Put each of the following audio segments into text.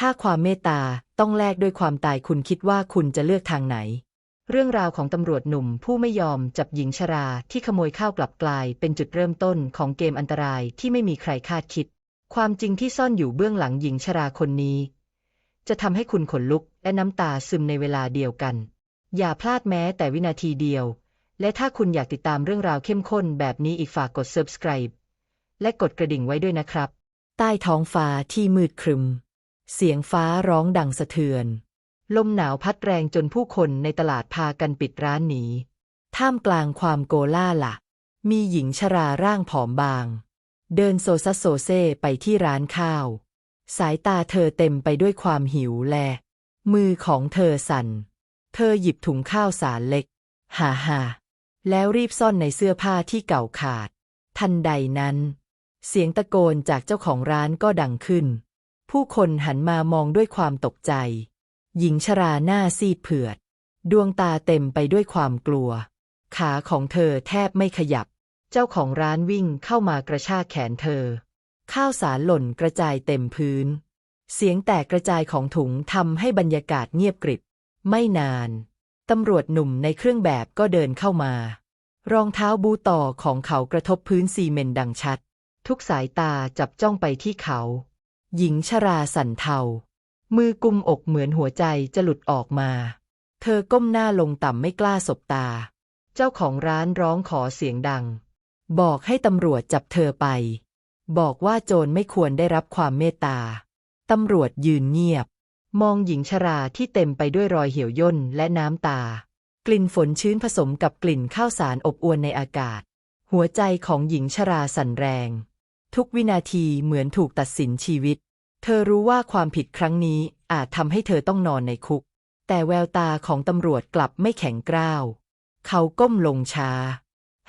ถ้าความเมตตาต้องแลกด้วยความตายคุณคิดว่าคุณจะเลือกทางไหน เรื่องราวของตำรวจหนุ่มผู้ไม่ยอมจับหญิงชราที่ขโมยข้าวกลับกลายเป็นจุดเริ่มต้นของเกมอันตรายที่ไม่มีใครคาดคิด ความจริงที่ซ่อนอยู่เบื้องหลังหญิงชราคนนี้ จะทำให้คุณขนลุกและน้ำตาซึมในเวลาเดียวกัน อย่าพลาดแม้แต่วินาทีเดียว และถ้าคุณอยากติดตามเรื่องราวเข้มข้นแบบนี้อีกฝากกด subscribe และกดกระดิ่งไว้ด้วยนะครับ ใต้ท้องฟ้าที่มืดครึม เสียงฟ้าร้องดังสะเทือน ลมหนาวพัดแรงจนผู้คนในตลาดพากันปิดร้านหนี ท่ามกลางความโกล่าละมีหญิงชราร่างผอมบาง เดินโซซัสโซเซไปที่ร้านข้าว สายตาเธอเต็มไปด้วยความหิวแล มือของเธอสั่น เธอหยิบถุงข้าวสารเล็ก ฮ่าฮ่าแล้วรีบซ่อนในเสื้อผ้าที่เก่าขาด ทันใดนั้น เสียงตะโกนจากเจ้าของร้านก็ดังขึ้น ผู้คนหันมามองด้วยความตกใจ หญิงชราหน้าซีดเผือด ดวงตาเต็มไปด้วยความกลัว ขาของเธอแทบไม่ขยับ เจ้าของร้านวิ่งเข้ามากระชากแขนเธอ ข้าวสารหล่นกระจายเต็มพื้น เสียงแตกกระจายของถุงทำให้บรรยากาศเงียบกริบ ไม่นานตำรวจหนุ่มในเครื่องแบบก็เดินเข้ามา รองเท้าบูต่อของเขากระทบพื้นซีเมนต์ดังชัด ทุกสายตาจับจ้องไปที่เขา หญิงชราสั่นเทา มือกุมอกเหมือนหัวใจจะหลุดออกมา เธอก้มหน้าลงต่ำไม่กล้าสบตา เจ้าของร้านร้องขอเสียงดัง บอกให้ตำรวจจับเธอไป บอกว่าโจรไม่ควรได้รับความเมตตา ตำรวจยืนเงียบ มองหญิงชราที่เต็มไปด้วยรอยเหี่ยวย่นและน้ำตา กลิ่นฝนชื้นผสมกับกลิ่นข้าวสารอบอวลในอากาศ หัวใจของหญิงชราสั่นแรง ทุกวินาทีเหมือนถูกตัดสินชีวิต เธอรู้ว่าความผิดครั้งนี้อาจทำให้เธอต้องนอนในคุก แต่แววตาของตำรวจกลับไม่แข็งกร้าว เขาก้มลงช้า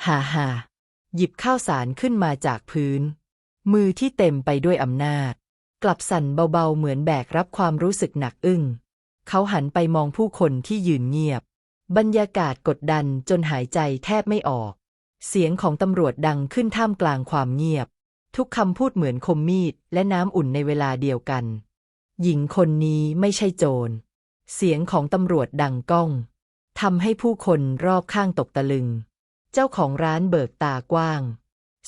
ฮ่าฮ่าหยิบข้าวสารขึ้นมาจากพื้น มือที่เต็มไปด้วยอำนาจ กลับสั่นเบาๆเหมือนแบกรับความรู้สึกหนักอึ้ง เขาหันไปมองผู้คนที่ยืนเงียบ บรรยากาศกดดันจนหายใจแทบไม่ออก เสียงของตำรวจดังขึ้นท่ามกลางความเงียบ ทุกคำพูดเหมือนคมมีดและน้ำอุ่นในเวลาเดียวกัน หญิงคนนี้ไม่ใช่โจร เสียงของตำรวจดังก้องทำให้ผู้คนรอบข้างตกตะลึง เจ้าของร้านเบิกตากว้าง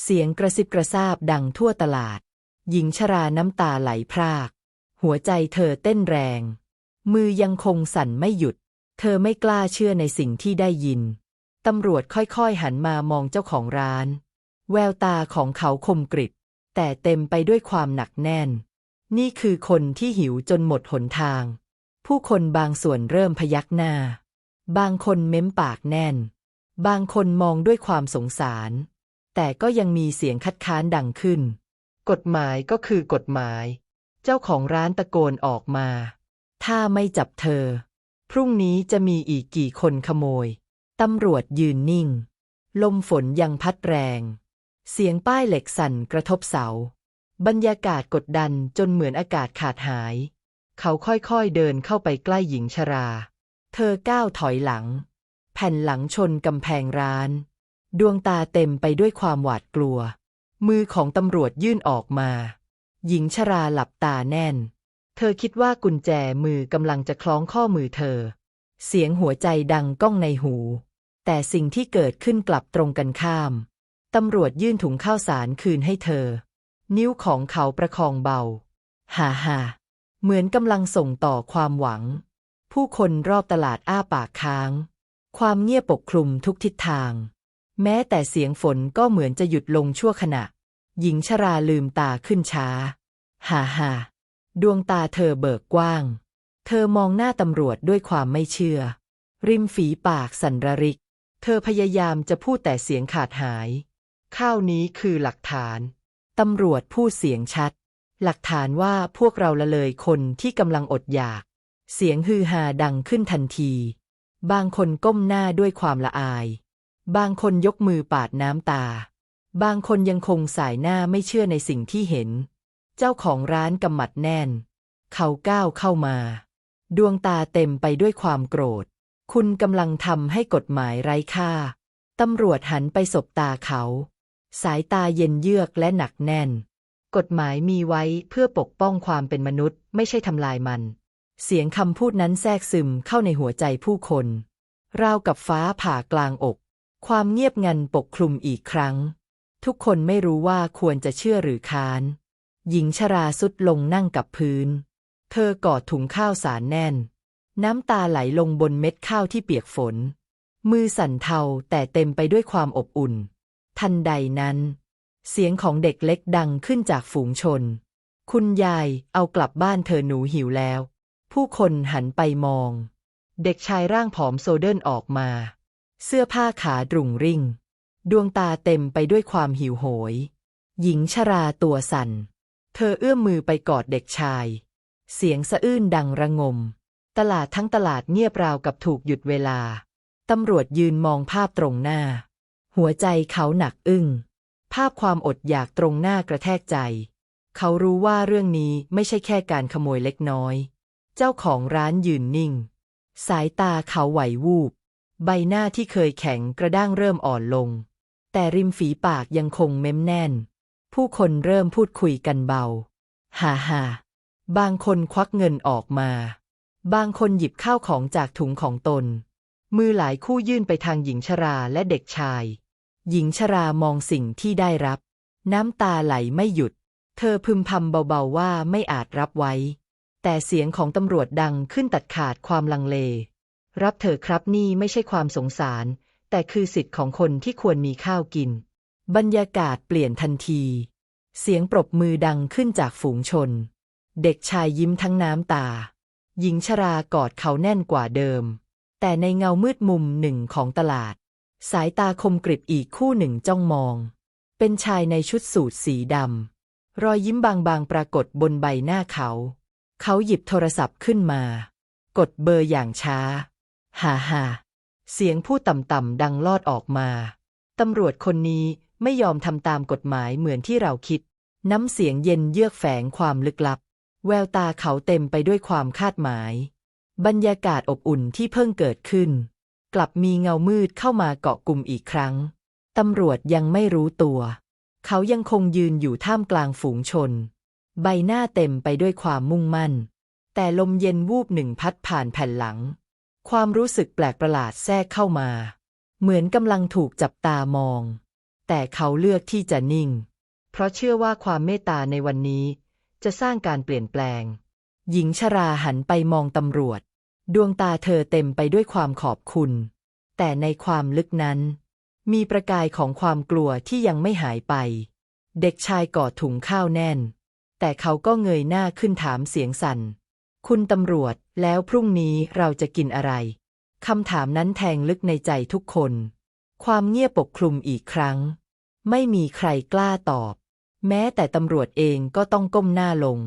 เสียงกระซิบกระซาบดังทั่วตลาด หญิงชราน้ำตาไหลพราก หัวใจเธอเต้นแรง มือยังคงสั่นไม่หยุด เธอไม่กล้าเชื่อในสิ่งที่ได้ยิน ตำรวจค่อยๆหันมามองเจ้าของร้าน แววตาของเขาคมกริบ แต่เต็มไปด้วยความหนักแน่น นี่คือคนที่หิวจนหมดหนทาง ผู้คนบางส่วนเริ่มพยักหน้า บางคนเม้มปากแน่น บางคนมองด้วยความสงสาร แต่ก็ยังมีเสียงคัดค้านดังขึ้น กฎหมายก็คือกฎหมาย เจ้าของร้านตะโกนออกมา ถ้าไม่จับเธอ พรุ่งนี้จะมีอีกกี่คนขโมย ตำรวจยืนนิ่ง ลมฝนยังพัดแรง เสียงป้ายเหล็กสั่นกระทบเสา บรรยากาศกดดันจนเหมือนอากาศขาดหาย เขาค่อยๆเดินเข้าไปใกล้หญิงชรา เธอก้าวถอยหลัง แผ่นหลังชนกำแพงร้าน ดวงตาเต็มไปด้วยความหวาดกลัว มือของตำรวจยื่นออกมา หญิงชราหลับตาแน่น เธอคิดว่ากุญแจมือกำลังจะคล้องข้อมือเธอ เสียงหัวใจดังก้องในหู แต่สิ่งที่เกิดขึ้นกลับตรงกันข้าม ตำรวจยื่นถุงข้าวสารคืนให้เธอ นิ้วของเขาประคองเบา ฮ่าฮ่าเหมือนกำลังส่งต่อความหวัง ผู้คนรอบตลาดอ้าปากค้าง ความเงียบปกคลุมทุกทิศทาง แม้แต่เสียงฝนก็เหมือนจะหยุดลงชั่วขณะ หญิงชราลืมตาขึ้นช้า ฮ่าฮ่าดวงตาเธอเบิกกว้าง เธอมองหน้าตำรวจด้วยความไม่เชื่อ ริมฝีปากสั่นระริก เธอพยายามจะพูดแต่เสียงขาดหาย ข้าวนี้คือหลักฐาน ตำรวจพูดเสียงชัด หลักฐานว่าพวกเราละเลยคนที่กำลังอดอยาก เสียงฮือฮาดังขึ้นทันที บางคนก้มหน้าด้วยความละอาย บางคนยกมือปาดน้ำตา บางคนยังคงสายหน้าไม่เชื่อในสิ่งที่เห็น เจ้าของร้านกำมัดแน่น เขาก้าวเข้ามา ดวงตาเต็มไปด้วยความโกรธ คุณกำลังทำให้กฎหมายไร้ค่าตำรวจหันไปสบตาเขา สายตาเย็นเยือกและหนักแน่น กฎหมายมีไว้เพื่อปกป้องความเป็นมนุษย์ ไม่ใช่ทำลายมัน เสียงคำพูดนั้นแทรกซึมเข้าในหัวใจผู้คน ราวกับฟ้าผ่ากลางอก ความเงียบงันปกคลุมอีกครั้ง ทุกคนไม่รู้ว่าควรจะเชื่อหรือค้าน หญิงชราสุดลงนั่งกับพื้น เธอกอดถุงข้าวสารแน่น น้ำตาไหลลงบนเม็ดข้าวที่เปียกฝน มือสั่นเทาแต่เต็มไปด้วยความอบอุ่น ทันใดนั้น เสียงของเด็กเล็กดังขึ้นจากฝูงชน คุณยายเอากลับบ้านเธอหนูหิวแล้ว ผู้คนหันไปมอง เด็กชายร่างผอมโซเดินออกมา เสื้อผ้าขาดรุงริ่ง ดวงตาเต็มไปด้วยความหิวโหย หญิงชราตัวสั่น เธอเอื้อมมือไปกอดเด็กชาย เสียงสะอื้นดังระงม ตลาดทั้งตลาดเงียบราวกับถูกหยุดเวลา ตำรวจยืนมองภาพตรงหน้า หัวใจเขาหนักอึ้ง ภาพความอดอยากตรงหน้ากระแทกใจ เขารู้ว่าเรื่องนี้ไม่ใช่แค่การขโมยเล็กน้อย เจ้าของร้านยืนนิ่ง สายตาเขาไหววูบ ใบหน้าที่เคยแข็งกระด้างเริ่มอ่อนลง แต่ริมฝีปากยังคงเม้มแน่น ผู้คนเริ่มพูดคุยกันเบา ฮ่าฮ่าบางคนควักเงินออกมา บางคนหยิบข้าวของจากถุงของตน มือหลายคู่ยื่นไปทางหญิงชราและเด็กชาย หญิงชรามองสิ่งที่ได้รับ น้ำตาไหลไม่หยุด เธอพึมพำเบาๆว่าไม่อาจรับไว้ แต่เสียงของตำรวจดังขึ้นตัดขาดความลังเล รับเถอครับนี่ไม่ใช่ความสงสาร แต่คือสิทธิ์ของคนที่ควรมีข้าวกิน บรรยากาศเปลี่ยนทันที เสียงปรบมือดังขึ้นจากฝูงชน เด็กชายยิ้มทั้งน้ำตา หญิงชรากอดเขาแน่นกว่าเดิม แต่ในเงามืดมุมหนึ่งของตลาด สายตาคมกริบอีกคู่หนึ่งจ้องมอง เป็นชายในชุดสูทสีดำ รอยยิ้มบางๆปรากฏบนใบหน้าเขา เขาหยิบโทรศัพท์ขึ้นมา กดเบอร์อย่างช้า ฮ่าฮ่าเสียงพูดต่ำๆดังลอดออกมา ตำรวจคนนี้ไม่ยอมทำตามกฎหมายเหมือนที่เราคิด น้ำเสียงเย็นเยือกแฝงความลึกลับ แววตาเขาเต็มไปด้วยความคาดหมาย บรรยากาศอบอุ่นที่เพิ่งเกิดขึ้น กลับมีเงามืดเข้ามาเกาะกลุ่มอีกครั้ง ตำรวจยังไม่รู้ตัว เขายังคงยืนอยู่ท่ามกลางฝูงชน ใบหน้าเต็มไปด้วยความมุ่งมั่น แต่ลมเย็นวูบหนึ่งพัดผ่านแผ่นหลัง ความรู้สึกแปลกประหลาดแทรกเข้ามา เหมือนกำลังถูกจับตามอง แต่เขาเลือกที่จะนิ่ง เพราะเชื่อว่าความเมตตาในวันนี้ จะสร้างการเปลี่ยนแปลง หญิงชราหันไปมองตำรวจ ดวงตาเธอเต็มไปด้วยความขอบคุณ แต่ในความลึกนั้น มีประกายของความกลัวที่ยังไม่หายไป เด็กชายกอดถุงข้าวแน่น แต่เขาก็เงยหน้าขึ้นถามเสียงสั่น คุณตำรวจแล้วพรุ่งนี้เราจะกินอะไรคำถามนั้นแทงลึกในใจทุกคน ความเงียบปกคลุมอีกครั้ง ไม่มีใครกล้าตอบ แม้แต่ตำรวจเองก็ต้องก้มหน้าลง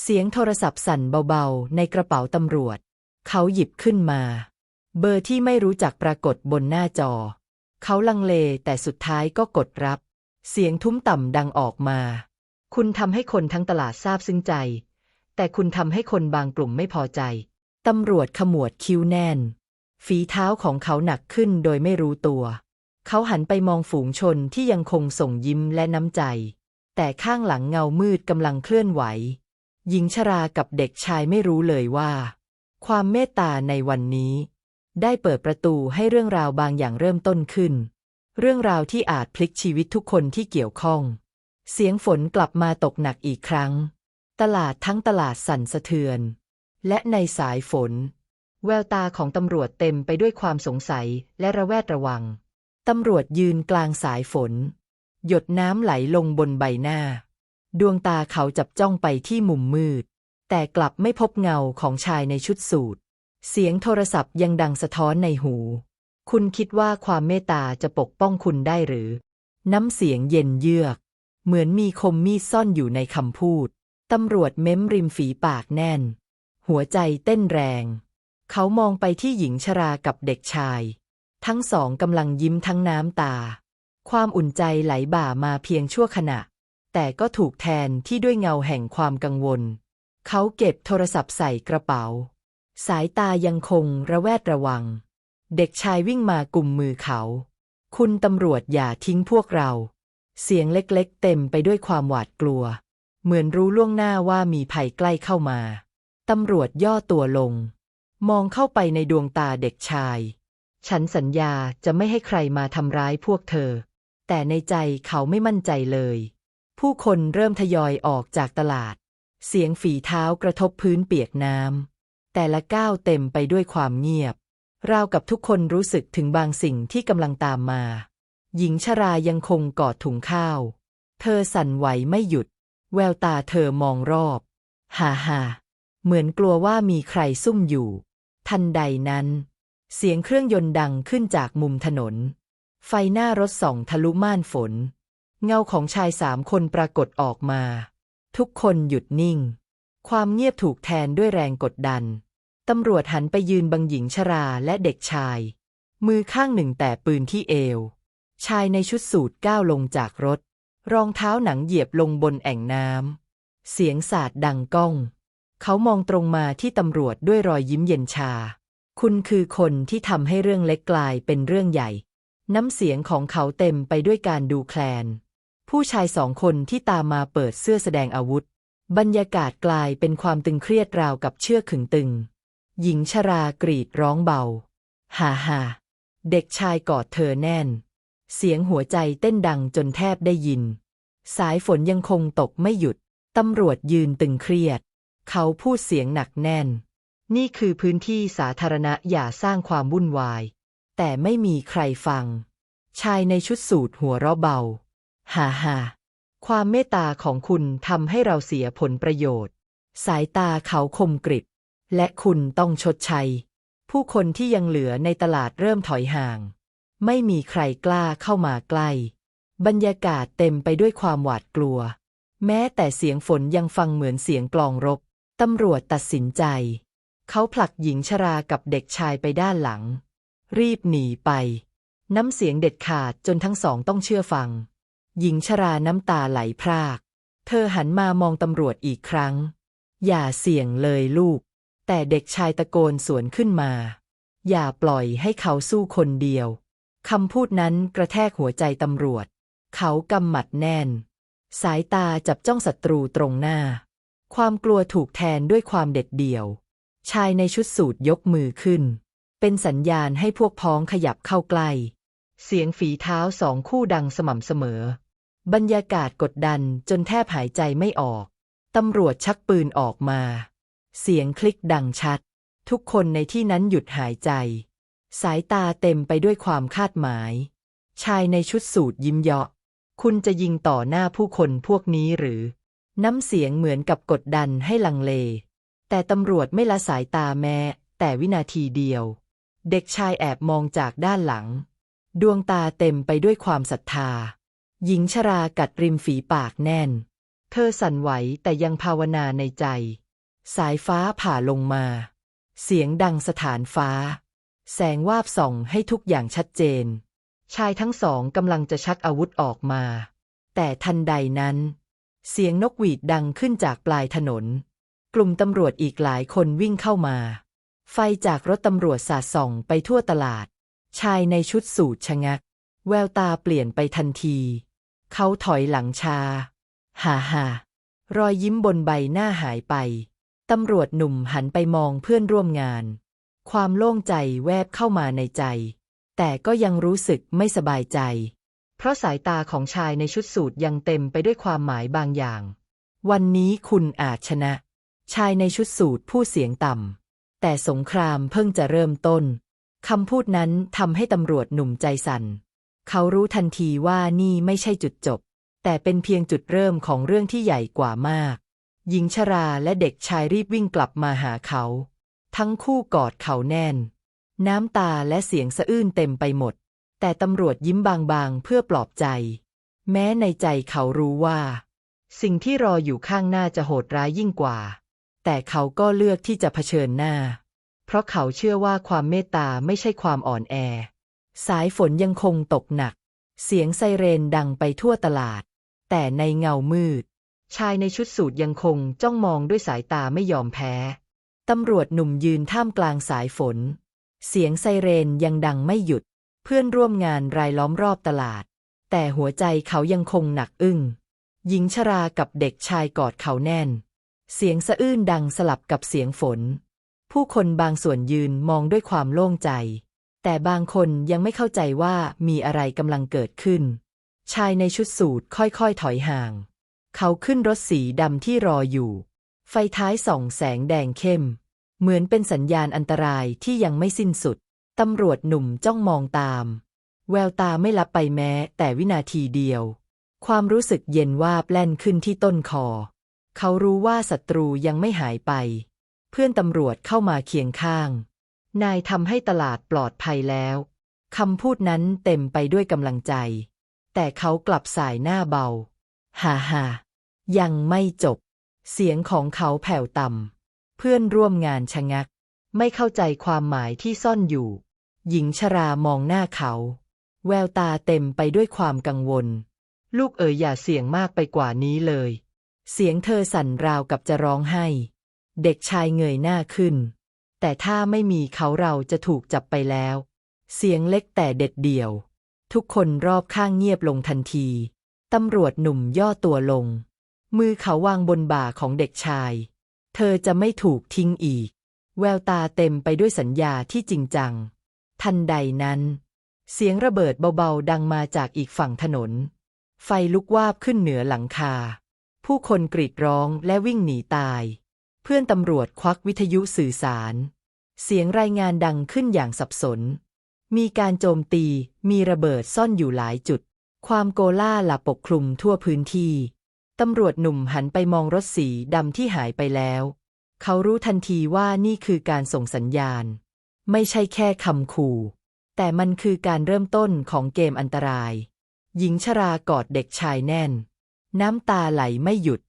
เสียงโทรศัพท์สั่นเบาๆ ในกระเป๋าตำรวจ เขาหยิบขึ้นมา เบอร์ที่ไม่รู้จักปรากฏบนหน้าจอ เขาลังเลแต่สุดท้ายก็กดรับ เสียงทุ้มต่ำดังออกมา คุณทำให้คนทั้งตลาดทราบซึ้งใจ แต่คุณทำให้คนบางกลุ่มไม่พอใจ ตำรวจขมวดคิ้วแน่น ฝีเท้าของเขาหนักขึ้นโดยไม่รู้ตัว เขาหันไปมองฝูงชนที่ยังคงส่งยิ้มและน้ำใจ แต่ข้างหลังเงามืดกำลังเคลื่อนไหวหญิงชรากับเด็กชายไม่รู้เลยว่า ความเมตตาในวันนี้ ได้เปิดประตูให้เรื่องราวบางอย่างเริ่มต้นขึ้น เรื่องราวที่อาจพลิกชีวิตทุกคนที่เกี่ยวข้อง เสียงฝนกลับมาตกหนักอีกครั้ง ตลาดทั้งตลาดสั่นสะเทือน และในสายฝน แววตาของตำรวจเต็มไปด้วยความสงสัยและระแวดระวัง ตำรวจยืนกลางสายฝน หยดน้ำไหลลงบนใบหน้า ดวงตาเขาจับจ้องไปที่มุมมืด แต่กลับไม่พบเงาของชายในชุดสูทเสียงโทรศัพท์ยังดังสะท้อนในหู คุณคิดว่าความเมตตาจะปกป้องคุณได้หรือ น้ำเสียงเย็นเยือก เหมือนมีคมมีดซ่อนอยู่ในคำพูด ตำรวจเม้มริมฝีปากแน่น หัวใจเต้นแรง เขามองไปที่หญิงชรากับเด็กชาย ทั้งสองกำลังยิ้มทั้งน้ำตา ความอุ่นใจไหลบ่ามาเพียงชั่วขณะ แต่ก็ถูกแทนที่ด้วยเงาแห่งความกังวล เขาเก็บโทรศัพท์ใส่กระเป๋า สายตายังคงระแวดระวัง เด็กชายวิ่งมากุมมือเขา คุณตำรวจอย่าทิ้งพวกเรา เสียงเล็กๆ เต็มไปด้วยความหวาดกลัว เหมือนรู้ล่วงหน้าว่ามีภัยใกล้เข้ามา ตำรวจย่อตัวลง มองเข้าไปในดวงตาเด็กชาย ฉันสัญญาจะไม่ให้ใครมาทำร้ายพวกเธอ แต่ในใจเขาไม่มั่นใจเลย ผู้คนเริ่มทยอยออกจากตลาด เสียงฝีเท้ากระทบพื้นเปียกน้ำแต่ละก้าวเต็มไปด้วยความเงียบ ราวกับทุกคนรู้สึกถึงบางสิ่งที่กำลังตามมา หญิงชรายังคงกอดถุงข้าว เธอสั่นไหวไม่หยุด แววตาเธอมองรอบ ฮ่าฮ่าเหมือนกลัวว่ามีใครซุ่มอยู่ ทันใดนั้น เสียงเครื่องยนต์ดังขึ้นจากมุมถนน ไฟหน้ารถส่องทะลุม่านฝน เงาของชายสามคนปรากฏออกมา ทุกคนหยุดนิ่ง ความเงียบถูกแทนด้วยแรงกดดัน ตำรวจหันไปยืนบังหญิงชราและเด็กชาย มือข้างหนึ่งแต่ปืนที่เอว ชายในชุดสูทก้าวลงจากรถ รองเท้าหนังเหยียบลงบนแอ่งน้ำ เสียงสาดดังก้อง เขามองตรงมาที่ตำรวจด้วยรอยยิ้มเย็นชา คุณคือคนที่ทำให้เรื่องเล็กกลายเป็นเรื่องใหญ่ น้ำเสียงของเขาเต็มไปด้วยการดูแคลน ผู้ชายสองคนที่ตามมาเปิดเสื้อแสดงอาวุธ บรรยากาศกลายเป็นความตึงเครียดราวกับเชือกขึงตึง หญิงชรากรีดร้องเบา ฮ่าฮ่าเด็กชายกอดเธอแน่น เสียงหัวใจเต้นดังจนแทบได้ยิน สายฝนยังคงตกไม่หยุด ตำรวจยืนตึงเครียด เขาพูดเสียงหนักแน่น นี่คือพื้นที่สาธารณะอย่าสร้างความวุ่นวาย แต่ไม่มีใครฟัง ชายในชุดสูทหัวเราะเบา ฮ่าฮ่าความเมตตาของคุณทำให้เราเสียผลประโยชน์ สายตาเขาคมกริบ และคุณต้องชดใช้ ผู้คนที่ยังเหลือในตลาดเริ่มถอยห่าง ไม่มีใครกล้าเข้ามาใกล้ บรรยากาศเต็มไปด้วยความหวาดกลัว แม้แต่เสียงฝนยังฟังเหมือนเสียงกลองรบ ตำรวจตัดสินใจ เขาผลักหญิงชรากับเด็กชายไปด้านหลัง รีบหนีไป น้ำเสียงเด็ดขาดจนทั้งสองต้องเชื่อฟัง หญิงชราน้ำตาไหลพราก เธอหันมามองตำรวจอีกครั้ง อย่าเสี่ยงเลยลูก แต่เด็กชายตะโกนสวนขึ้นมา อย่าปล่อยให้เขาสู้คนเดียว คำพูดนั้นกระแทกหัวใจตำรวจ เขากำหมัดแน่น สายตาจับจ้องศัตรูตรงหน้า ความกลัวถูกแทนด้วยความเด็ดเดี่ยว ชายในชุดสูทยกมือขึ้น เป็นสัญญาณให้พวกพ้องขยับเข้าใกล้เสียงฝีเท้าสองคู่ดังสม่ำเสมอ บรรยากาศกดดันจนแทบหายใจไม่ออก ตำรวจชักปืนออกมา เสียงคลิกดังชัด ทุกคนในที่นั้นหยุดหายใจ สายตาเต็มไปด้วยความคาดหมาย ชายในชุดสูทยิ้มเยาะ คุณจะยิงต่อหน้าผู้คนพวกนี้หรือ น้ำเสียงเหมือนกับกดดันให้ลังเล แต่ตำรวจไม่ละสายตาแม้ แต่วินาทีเดียว เด็กชายแอบมองจากด้านหลัง ดวงตาเต็มไปด้วยความศรัทธา หญิงชรากัดริมฝีปากแน่น เธอสั่นไหวแต่ยังภาวนาในใจ สายฟ้าผ่าลงมา เสียงดังสถานฟ้า แสงวาบส่องให้ทุกอย่างชัดเจน ชายทั้งสองกำลังจะชักอาวุธออกมา แต่ทันใดนั้น เสียงนกหวีดดังขึ้นจากปลายถนน กลุ่มตำรวจอีกหลายคนวิ่งเข้ามา ไฟจากรถตำรวจสาดส่องไปทั่วตลาด ชายในชุดสูทชะงัก แววตาเปลี่ยนไปทันที เขาถอยหลังชา ฮ่าฮ่ารอยยิ้มบนใบหน้าหายไป ตำรวจหนุ่มหันไปมองเพื่อนร่วมงาน ความโล่งใจแวบเข้ามาในใจ แต่ก็ยังรู้สึกไม่สบายใจ เพราะสายตาของชายในชุดสูทยังเต็มไปด้วยความหมายบางอย่าง วันนี้คุณอาจชนะ ชายในชุดสูทพูดเสียงต่ำ แต่สงครามเพิ่งจะเริ่มต้น คำพูดนั้นทำให้ตำรวจหนุ่มใจสั่น เขารู้ทันทีว่านี่ไม่ใช่จุดจบ แต่เป็นเพียงจุดเริ่มของเรื่องที่ใหญ่กว่ามาก หญิงชราและเด็กชายรีบวิ่งกลับมาหาเขา ทั้งคู่กอดเขาแน่น น้ำตาและเสียงสะอื้นเต็มไปหมด แต่ตำรวจยิ้มบางๆเพื่อปลอบใจ แม้ในใจเขารู้ว่า สิ่งที่รออยู่ข้างหน้าจะโหดร้ายยิ่งกว่า แต่เขาก็เลือกที่จะเผชิญหน้า เพราะเขาเชื่อว่าความเมตตาไม่ใช่ความอ่อนแอ สายฝนยังคงตกหนัก เสียงไซเรนดังไปทั่วตลาด แต่ในเงามืด ชายในชุดสูทยังคงจ้องมองด้วยสายตาไม่ยอมแพ้ ตำรวจหนุ่มยืนท่ามกลางสายฝน เสียงไซเรนยังดังไม่หยุด เพื่อนร่วมงานรายล้อมรอบตลาด แต่หัวใจเขายังคงหนักอึ้ง หญิงชรากับเด็กชายกอดเขาแน่น เสียงสะอื้นดังสลับกับเสียงฝน ผู้คนบางส่วนยืนมองด้วยความโล่งใจ แต่บางคนยังไม่เข้าใจว่ามีอะไรกำลังเกิดขึ้น ชายในชุดสูทค่อยๆ ถอยห่าง เขาขึ้นรถสีดำที่รออยู่ ไฟท้ายส่องแสงแดงเข้ม เหมือนเป็นสัญญาณอันตรายที่ยังไม่สิ้นสุด ตำรวจหนุ่มจ้องมองตาม แววตาไม่ลับไปแม้แต่วินาทีเดียว ความรู้สึกเย็นวาบแล่นขึ้นที่ต้นคอ เขารู้ว่าศัตรูยังไม่หายไป เพื่อนตำรวจเข้ามาเคียงข้าง นายทำให้ตลาดปลอดภัยแล้วคำพูดนั้นเต็มไปด้วยกำลังใจ แต่เขากลับสายหน้าเบา ฮ่าฮ่ายังไม่จบ เสียงของเขาแผ่วต่ำ เพื่อนร่วมงานชะงัก ไม่เข้าใจความหมายที่ซ่อนอยู่ หญิงชรามองหน้าเขา แววตาเต็มไปด้วยความกังวล ลูกเอ๋ยอย่าเสี่ยงมากไปกว่านี้เลย เสียงเธอสั่นราวกับจะร้องไห้ เด็กชายเงยหน้าขึ้น แต่ถ้าไม่มีเขาเราจะถูกจับไปแล้ว เสียงเล็กแต่เด็ดเดี่ยว ทุกคนรอบข้างเงียบลงทันที ตำรวจหนุ่มย่อตัวลง มือเขาวางบนบ่าของเด็กชาย เธอจะไม่ถูกทิ้งอีก แววตาเต็มไปด้วยสัญญาที่จริงจัง ทันใดนั้น เสียงระเบิดเบาๆดังมาจากอีกฝั่งถนน ไฟลุกวาบขึ้นเหนือหลังคา ผู้คนกรีดร้องและวิ่งหนีตาย เพื่อนตำรวจควักวิทยุสื่อสาร เสียงรายงานดังขึ้นอย่างสับสน มีการโจมตี มีระเบิดซ่อนอยู่หลายจุด ความโกล่าหลับปกคลุมทั่วพื้นที่ ตำรวจหนุ่มหันไปมองรถสีดำที่หายไปแล้ว เขารู้ทันทีว่านี่คือการส่งสัญญาณ ไม่ใช่แค่คำขู่ แต่มันคือการเริ่มต้นของเกมอันตราย หญิงชรากอดเด็กชายแน่น น้ำตาไหลไม่หยุด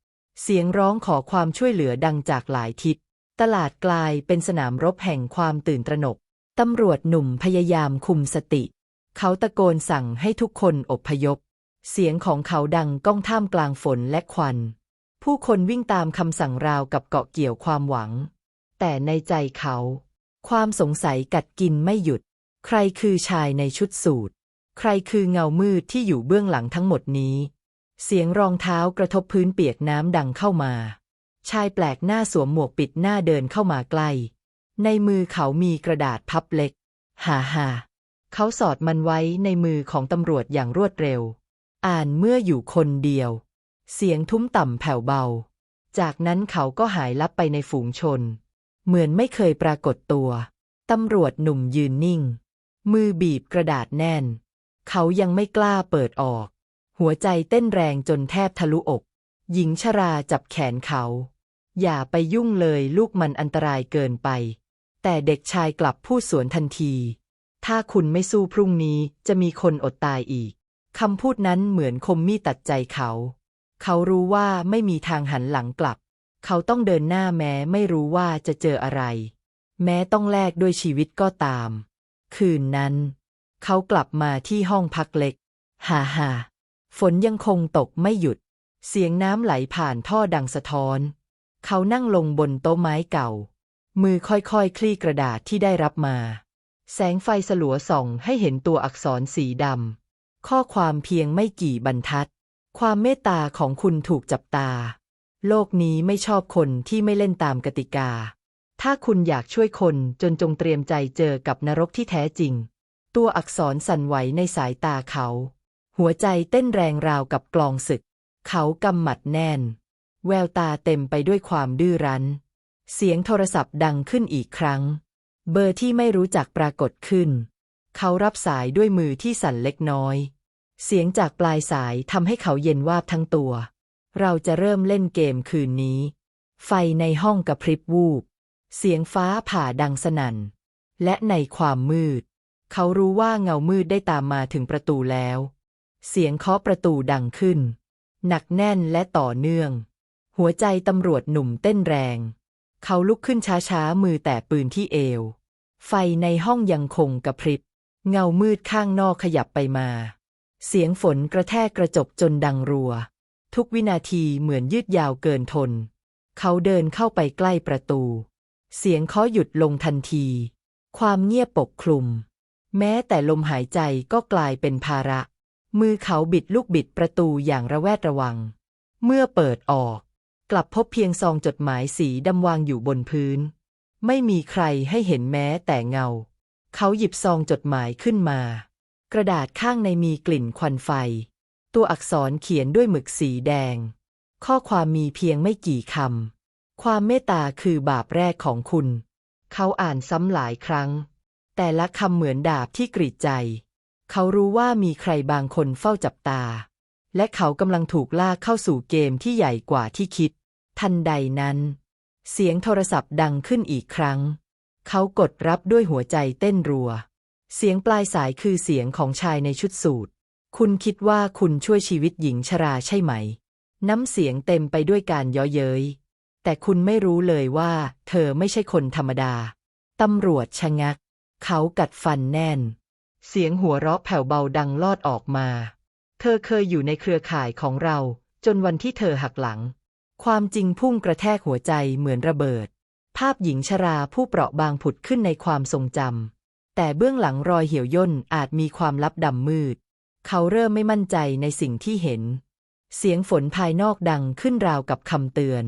เสียงร้องขอความช่วยเหลือดังจากหลายทิศ ตลาดกลายเป็นสนามรบแห่งความตื่นตระหนก ตำรวจหนุ่มพยายามคุมสติ เขาตะโกนสั่งให้ทุกคนอบพยพ เสียงของเขาดังก้องท่ามกลางฝนและควัน ผู้คนวิ่งตามคำสั่งราวกับเกาะเกี่ยวความหวัง แต่ในใจเขา ความสงสัยกัดกินไม่หยุด ใครคือชายในชุดสูท ใครคือเงามืดที่อยู่เบื้องหลังทั้งหมดนี้ เสียงรองเท้ากระทบพื้นเปียกน้ำดังเข้ามา ชายแปลกหน้าสวมหมวกปิดหน้าเดินเข้ามาใกล้ ในมือเขามีกระดาษพับเล็ก ฮ่าฮ่าเขาสอดมันไว้ในมือของตำรวจอย่างรวดเร็ว อ่านเมื่ออยู่คนเดียว เสียงทุ้มต่ำแผ่วเบา จากนั้นเขาก็หายลับไปในฝูงชน เหมือนไม่เคยปรากฏตัว ตำรวจหนุ่มยืนนิ่ง มือบีบกระดาษแน่น เขายังไม่กล้าเปิดออก หัวใจเต้นแรงจนแทบทะลุอก หญิงชราจับแขนเขา อย่าไปยุ่งเลยลูกมันอันตรายเกินไป แต่เด็กชายกลับพูดสวนทันที ถ้าคุณไม่สู้พรุ่งนี้จะมีคนอดตายอีก คำพูดนั้นเหมือนคมมีดตัดใจเขา เขารู้ว่าไม่มีทางหันหลังกลับ เขาต้องเดินหน้าแม้ไม่รู้ว่าจะเจออะไร แม้ต้องแลกด้วยชีวิตก็ตาม คืนนั้น เขากลับมาที่ห้องพักเล็ก ฮ่าฮ่า ฝนยังคงตกไม่หยุด เสียงน้ำไหลผ่านท่อดังสะท้อน เขานั่งลงบนโต๊ะไม้เก่า มือค่อยๆคคลี่กระดาษที่ได้รับมา แสงไฟสลัวส่องให้เห็นตัวอักษรสีดำ ข้อความเพียงไม่กี่บรรทัด ความเมตตาของคุณถูกจับตา โลกนี้ไม่ชอบคนที่ไม่เล่นตามกติกา ถ้าคุณอยากช่วยคนจนจงเตรียมใจเจอกับนรกที่แท้จริง ตัวอักษรสั่นไหวในสายตาเขา หัวใจเต้นแรงราวกับกลองศึก เขากำหมัดแน่น แววตาเต็มไปด้วยความดื้อรั้น เสียงโทรศัพท์ดังขึ้นอีกครั้ง เบอร์ที่ไม่รู้จักปรากฏขึ้น เขารับสายด้วยมือที่สั่นเล็กน้อย เสียงจากปลายสายทำให้เขาเย็นวาบทั้งตัว เราจะเริ่มเล่นเกมคืนนี้ ไฟในห้องกระพริบวูบ เสียงฟ้าผ่าดังสนั่น และในความมืด เขารู้ว่าเงามืดได้ตามมาถึงประตูแล้ว เสียงเคาะประตูดังขึ้น หนักแน่นและต่อเนื่อง หัวใจตำรวจหนุ่มเต้นแรง เขาลุกขึ้นช้าๆ มือแตะปืนที่เอว ไฟในห้องยังคงกระพริบ เงามืดข้างนอกขยับไปมา เสียงฝนกระแทกกระจกจนดังรัว ทุกวินาทีเหมือนยืดยาวเกินทน เขาเดินเข้าไปใกล้ประตู เสียงเคาะหยุดลงทันที ความเงียบปกคลุม แม้แต่ลมหายใจก็กลายเป็นภาระ มือเขาบิดลูกบิดประตูอย่างระแวดระวัง เมื่อเปิดออก กลับพบเพียงซองจดหมายสีดำวางอยู่บนพื้น ไม่มีใครให้เห็นแม้แต่เงา เขาหยิบซองจดหมายขึ้นมา กระดาษข้างในมีกลิ่นควันไฟ ตัวอักษรเขียนด้วยหมึกสีแดง ข้อความมีเพียงไม่กี่คำ ความเมตตาคือบาปแรกของคุณ เขาอ่านซ้ำหลายครั้ง แต่ละคำเหมือนดาบที่กรีดใจ เขารู้ว่ามีใครบางคนเฝ้าจับตา และเขากำลังถูกลากเข้าสู่เกมที่ใหญ่กว่าที่คิด ทันใดนั้น เสียงโทรศัพท์ดังขึ้นอีกครั้ง เขากดรับด้วยหัวใจเต้นรัว เสียงปลายสายคือเสียงของชายในชุดสูทคุณคิดว่าคุณช่วยชีวิตหญิงชราใช่ไหม น้ำเสียงเต็มไปด้วยการเย้อเย้ย แต่คุณไม่รู้เลยว่า เธอไม่ใช่คนธรรมดา ตำรวจชะงัก เขากัดฟันแน่น เสียงหัวเราะแผ่วเบาดังลอดออกมา เธอเคยอยู่ในเครือข่ายของเรา จนวันที่เธอหักหลัง ความจริงพุ่งกระแทกหัวใจเหมือนระเบิด ภาพหญิงชราผู้เปราะบางผุดขึ้นในความทรงจำ แต่เบื้องหลังรอยเหี่ยวย่นอาจมีความลับดำมืด เขาเริ่มไม่มั่นใจในสิ่งที่เห็น เสียงฝนภายนอกดังขึ้นราวกับคำเตือน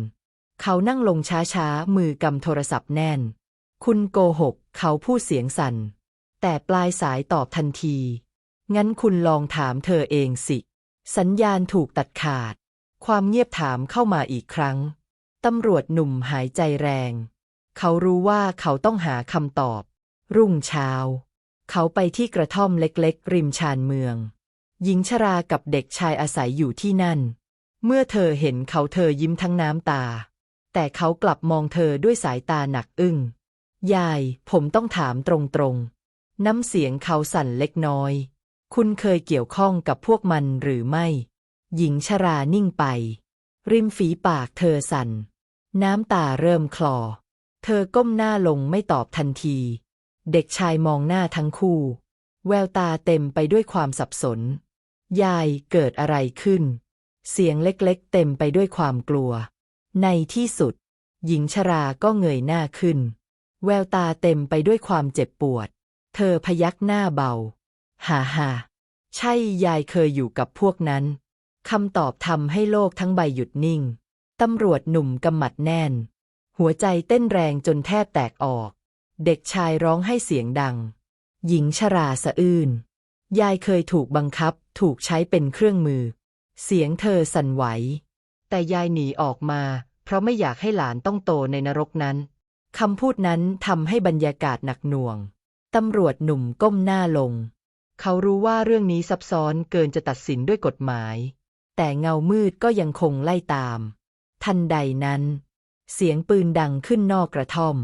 เขานั่งลงช้าๆ มือกำโทรศัพท์แน่น คุณโกหก เขาพูดเสียงสั่น แต่ปลายสายตอบทันที งั้นคุณลองถามเธอเองสิ สัญญาณถูกตัดขาด ความเงียบถามเข้ามาอีกครั้ง ตำรวจหนุ่มหายใจแรง เขารู้ว่าเขาต้องหาคำตอบ รุ่งเช้า เขาไปที่กระท่อมเล็กๆ ริมชานเมือง หญิงชรากับเด็กชายอาศัยอยู่ที่นั่น เมื่อเธอเห็นเขาเธอยิ้มทั้งน้ำตา แต่เขากลับมองเธอด้วยสายตาหนักอึ้งยาย ผมต้องถามตรงๆ น้ำเสียงเขาสั่นเล็กน้อย คุณเคยเกี่ยวข้องกับพวกมันหรือไม่ หญิงชรานิ่งไป ริมฝีปากเธอสั่น น้ำตาเริ่มคลอ เธอก้มหน้าลงไม่ตอบทันที เด็กชายมองหน้าทั้งคู่ แววตาเต็มไปด้วยความสับสน ยายเกิดอะไรขึ้น เสียงเล็กๆ เต็มไปด้วยความกลัว ในที่สุด หญิงชราก็เงยหน้าขึ้น แววตาเต็มไปด้วยความเจ็บปวด เธอพยักหน้าเบา ฮ่าฮ่าใช่ยายเคยอยู่กับพวกนั้น คำตอบทำให้โลกทั้งใบหยุดนิ่ง ตำรวจหนุ่มกำมัดแน่น หัวใจเต้นแรงจนแทบแตกออก เด็กชายร้องให้เสียงดัง หญิงชราสะอื้น ยายเคยถูกบังคับ ถูกใช้เป็นเครื่องมือ เสียงเธอสั่นไหว แต่ยายหนีออกมา เพราะไม่อยากให้หลานต้องโตในนรกนั้น คำพูดนั้นทำให้บรรยากาศหนักหน่วง ตำรวจหนุ่มก้มหน้าลง เขารู้ว่าเรื่องนี้ซับซ้อนเกินจะตัดสินด้วยกฎหมาย แต่เงามืดก็ยังคงไล่ตาม ทันใดนั้น เสียงปืนดังขึ้นนอกกระท่อม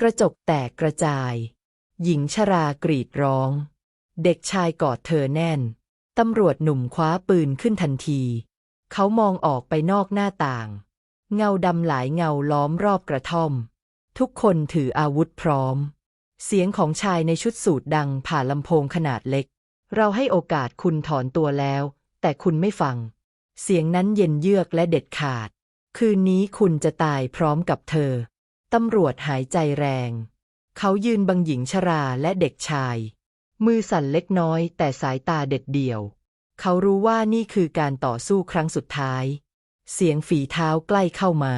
กระจกแตกกระจาย หญิงชรากรีดร้อง เด็กชายกอดเธอแน่น ตำรวจหนุ่มคว้าปืนขึ้นทันที เขามองออกไปนอกหน้าต่าง เงาดำหลายเงาล้อมรอบกระท่อม ทุกคนถืออาวุธพร้อม เสียงของชายในชุดสูทดังผ่านลำโพงขนาดเล็ก เราให้โอกาสคุณถอนตัวแล้ว แต่คุณไม่ฟัง เสียงนั้นเย็นเยือกและเด็ดขาด คืนนี้คุณจะตายพร้อมกับเธอ ตำรวจหายใจแรง เขายืนบังหญิงชราและเด็กชาย มือสั่นเล็กน้อยแต่สายตาเด็ดเดี่ยว เขารู้ว่านี่คือการต่อสู้ครั้งสุดท้าย เสียงฝีเท้าใกล้เข้ามา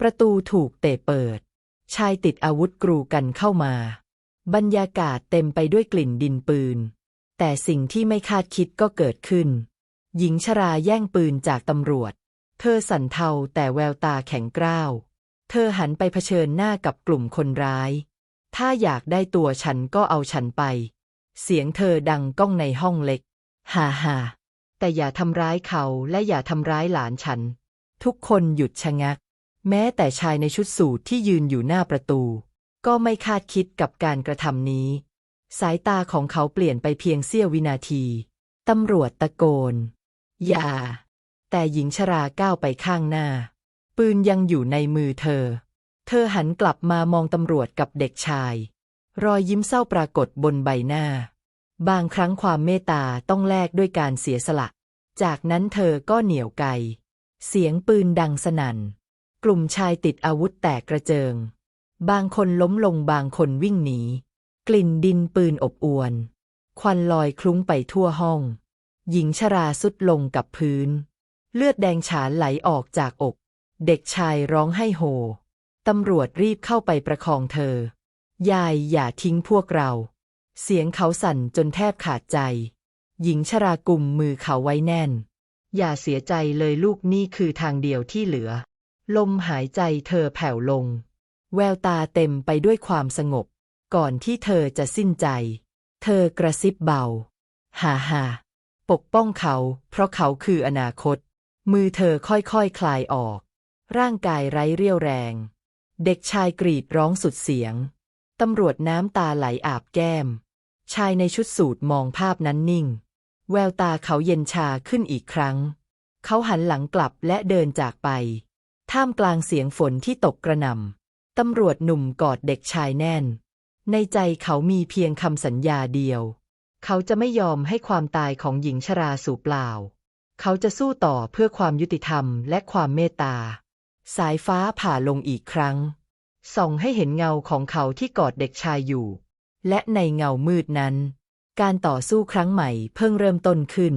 ประตูถูกเตะเปิด ชายติดอาวุธกรูกันเข้ามา บรรยากาศเต็มไปด้วยกลิ่นดินปืน แต่สิ่งที่ไม่คาดคิดก็เกิดขึ้น หญิงชราแย่งปืนจากตำรวจ เธอสั่นเทาแต่แววตาแข็งกร้าว เธอหันไปเผชิญหน้ากับกลุ่มคนร้าย ถ้าอยากได้ตัวฉันก็เอาฉันไป เสียงเธอดังก้องในห้องเล็ก ฮ่าฮ่าแต่อย่าทำร้ายเขาและอย่าทำร้ายหลานฉัน ทุกคนหยุดชะงัก แม้แต่ชายในชุดสูทที่ยืนอยู่หน้าประตู ก็ไม่คาดคิดกับการกระทำนี้ สายตาของเขาเปลี่ยนไปเพียงเสี้ยววินาที ตำรวจตะโกน อย่า แต่หญิงชราก้าวไปข้างหน้า ปืนยังอยู่ในมือเธอ เธอหันกลับมามองตำรวจกับเด็กชาย รอยยิ้มเศร้าปรากฏบนใบหน้า บางครั้งความเมตตาต้องแลกด้วยการเสียสละ จากนั้นเธอก็เหนียวไก เสียงปืนดังสนั่น กลุ่มชายติดอาวุธแตกกระเจิง บางคนล้มลงบางคนวิ่งหนี กลิ่นดินปืนอบอวน ควันลอยคลุ้งไปทั่วห้อง หญิงชราสุดลงกับพื้น เลือดแดงฉานไหลออกจากอก เด็กชายร้องให้โฮตำรวจรีบเข้าไปประคองเธอ ยายอย่าทิ้งพวกเรา เสียงเขาสั่นจนแทบขาดใจ หญิงชรากุมมือเขาไว้แน่น อย่าเสียใจเลยลูกนี่คือทางเดียวที่เหลือ ลมหายใจเธอแผ่วลง แววตาเต็มไปด้วยความสงบ ก่อนที่เธอจะสิ้นใจ เธอกระซิบเบา ฮ่าฮ่าปกป้องเขา เพราะเขาคืออนาคต มือเธอค่อยๆคคลายออก ร่างกายไร้เรี่ยวแรง เด็กชายกรีดร้องสุดเสียง ตำรวจน้ำตาไหลอาบแก้ม ชายในชุดสูทมองภาพนั้นนิ่ง แววตาเขาเย็นชาขึ้นอีกครั้ง เขาหันหลังกลับและเดินจากไป ท่ามกลางเสียงฝนที่ตกกระหน่ำ ตำรวจหนุ่มกอดเด็กชายแน่น ในใจเขามีเพียงคำสัญญาเดียว เขาจะไม่ยอมให้ความตายของหญิงชราสูญเปล่า เขาจะสู้ต่อเพื่อความยุติธรรมและความเมตตา สายฟ้าผ่าลงอีกครั้ง ส่องให้เห็นเงาของเขาที่กอดเด็กชายอยู่ และในเงามืดนั้น การต่อสู้ครั้งใหม่เพิ่งเริ่มต้นขึ้น